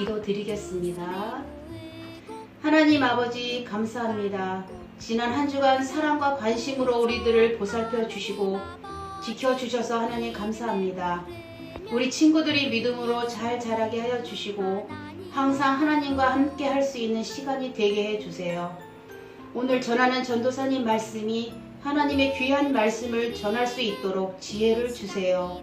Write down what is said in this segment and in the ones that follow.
기도 드리겠습니다. 하나님 아버지 감사합니다. 지난 한 주간 사랑과 관심으로 우리들을 보살펴 주시고 지켜 주셔서 하나님 감사합니다. 우리 친구들이 믿음으로 잘 자라게 하여 주시고 항상 하나님과 함께 할 수 있는 시간이 되게 해 주세요. 오늘 전하는 전도사님 말씀이 하나님의 귀한 말씀을 전할 수 있도록 지혜를 주세요.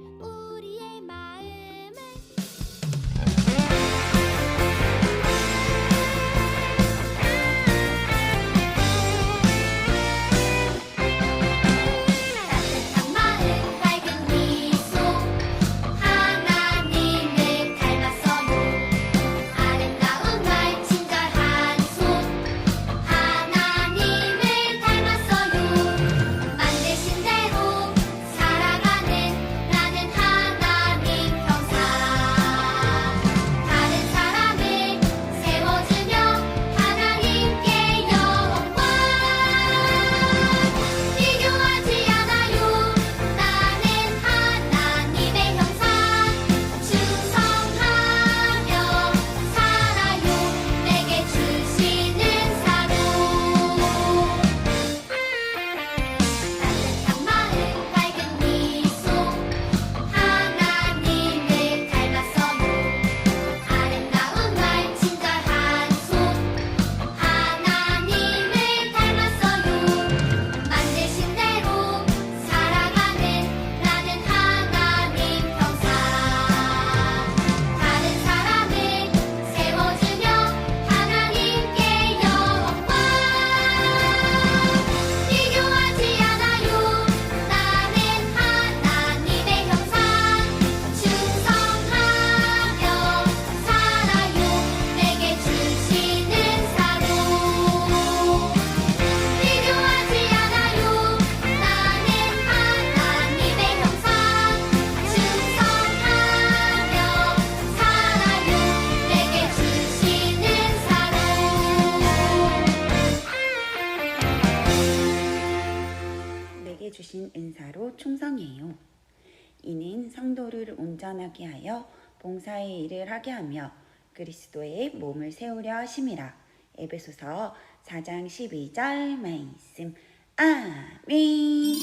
성도를 온전하게 하여 봉사의 일을 하게 하며 그리스도의 몸을 세우려 하심이라. 에베소서 4장 12절 말씀. 아멘.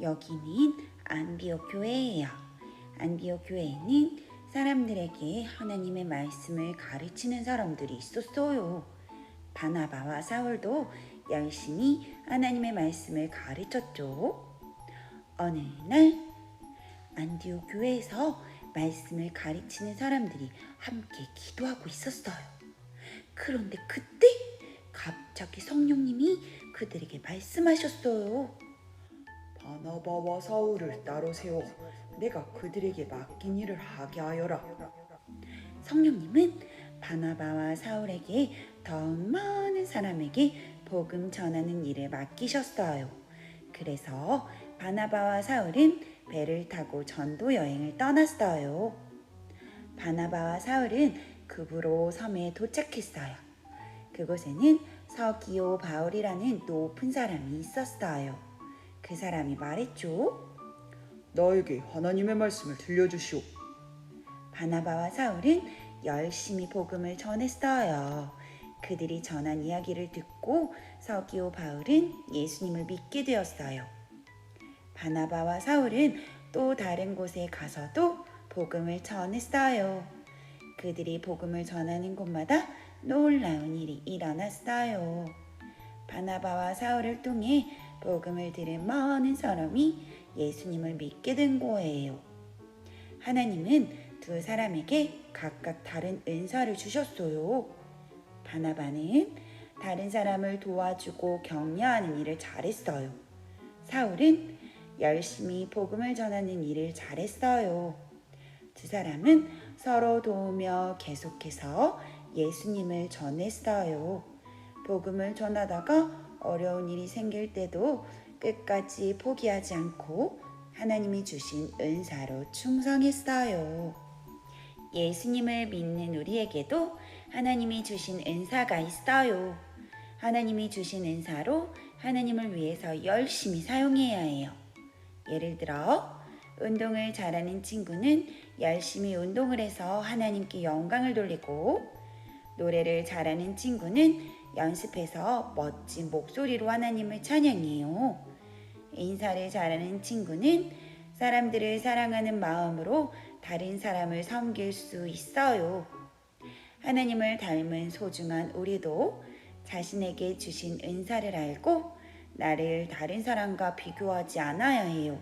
여기는 안비오 교회예요. 안비오 교회에는 사람들에게 하나님의 말씀을 가르치는 사람들이 있었어요. 바나바와 사울도 열심히 하나님의 말씀을 가르쳤죠. 어느 날 안디오 교회에서 말씀을 가르치는 사람들이 함께 기도하고 있었어요. 그런데 그때 갑자기 성령님이 그들에게 말씀하셨어요. 바나바와 사울을 따로 세워 내가 그들에게 맡긴 일을 하게 하여라. 성령님은 바나바와 사울에게 더 많은 사람에게 복음 전하는 일을 맡기셨어요. 그래서 바나바와 사울은 배를 타고 전도 여행을 떠났어요. 바나바와 사울은 급으로 섬에 도착했어요. 그곳에는 서기오 바울이라는 높은 사람이 있었어요. 그 사람이 말했죠. 나에게 하나님의 말씀을 들려주시오. 바나바와 사울은 열심히 복음을 전했어요. 그들이 전한 이야기를 듣고 서기오 바울은 예수님을 믿게 되었어요. 바나바와 사울은 또 다른 곳에 가서도 복음을 전했어요. 그들이 복음을 전하는 곳마다 놀라운 일이 일어났어요. 바나바와 사울을 통해 복음을 들은 많은 사람이 예수님을 믿게 된 거예요. 하나님은 두 사람에게 각각 다른 은사를 주셨어요. 바나바는 다른 사람을 도와주고 격려하는 일을 잘했어요. 사울은 열심히 복음을 전하는 일을 잘했어요. 두 사람은 서로 도우며 계속해서 예수님을 전했어요. 복음을 전하다가 어려운 일이 생길 때도 끝까지 포기하지 않고 하나님이 주신 은사로 충성했어요. 예수님을 믿는 우리에게도 하나님이 주신 은사가 있어요. 하나님이 주신 은사로 하나님을 위해서 열심히 사용해야 해요. 예를 들어, 운동을 잘하는 친구는 열심히 운동을 해서 하나님께 영광을 돌리고, 노래를 잘하는 친구는 연습해서 멋진 목소리로 하나님을 찬양해요. 인사를 잘하는 친구는 사람들을 사랑하는 마음으로 다른 사람을 섬길 수 있어요. 하나님을 닮은 소중한 우리도 자신에게 주신 은사를 알고 나를 다른 사람과 비교하지 않아야 해요.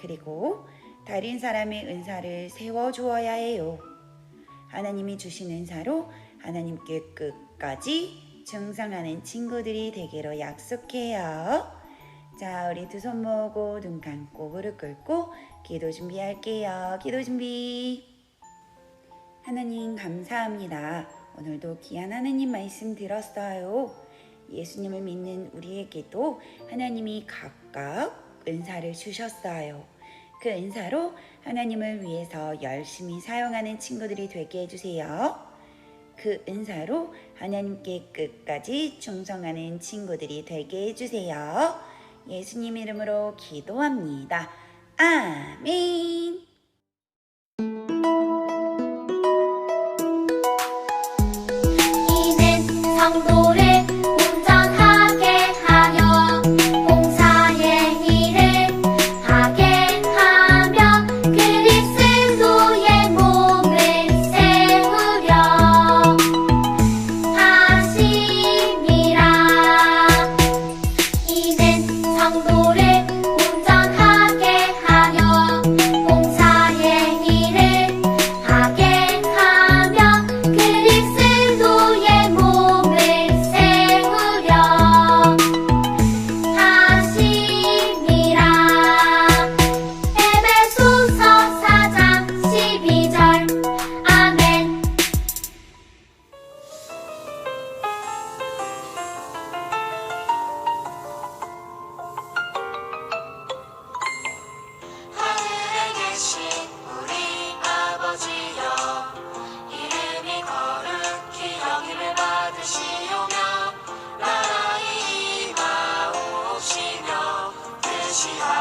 그리고 다른 사람의 은사를 세워주어야 해요. 하나님이 주신 은사로 하나님께 끝까지 충성하는 친구들이 되기로 약속해요. 자, 우리 두 손 모으고 눈 감고 무릎 꿇고 기도 준비할게요. 기도 준비. 하나님 감사합니다. 오늘도 귀한 하나님 말씀 들었어요. 예수님을 믿는 우리에게도 하나님이 각각 은사를 주셨어요. 그 은사로 하나님을 위해서 열심히 사용하는 친구들이 되게 해주세요. 그 은사로 하나님께 끝까지 충성하는 친구들이 되게 해주세요. 예수님 이름으로 기도합니다. 아멘. 起来